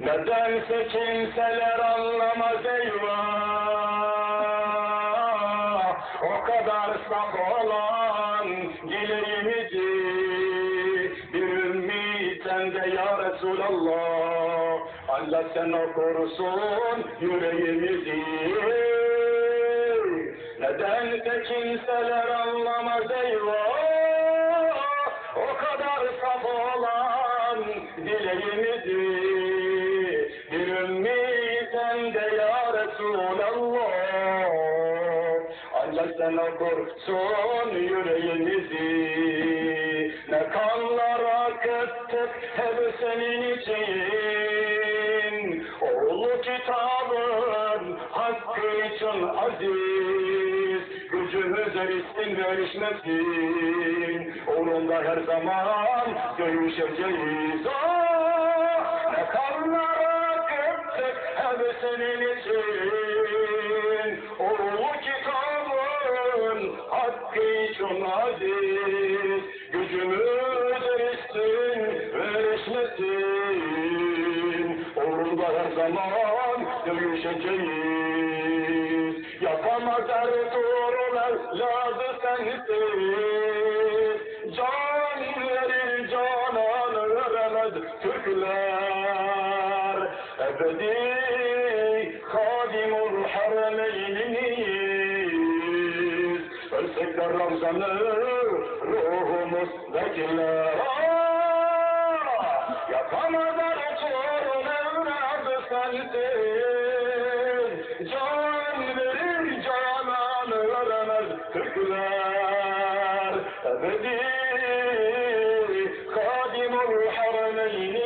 Nedense kimseler anlamaz eyvah. O kadar saf olan dileğimizi Bir ümmi sende ya Resulallah. Allah sen okursun yüreğimizi. Nedense kimseler anlamaz eyvah. O kadar saf olan dileğimizi Bir ümmi sende ya Resulallah. Allah sen okursun yüreğimizi. Ne kanlar akıttık hep senin için. Oğlu kitabın hakkı için aziz. Gücümüze riskin verişmesin. Uğrunda her zaman dövüşeceğiz Ah, Ne kanlar akıttık hep senin için Oğlu kitabın hakkı için aziz. Gücümüz riskin verişmesin Uğrunda her zaman dövüşeceğiz Yapamaz Ertuğrul evladı sensiz Can verir cananı veremez Türkler Ebedi kadimul haremeyniz Ölsek de Ramzan'ı ruhumuz bekler Yapamaz Ertuğrul evladı sensiz Can verir cananı veremez Türkler Ebedi kadimul haremeyniz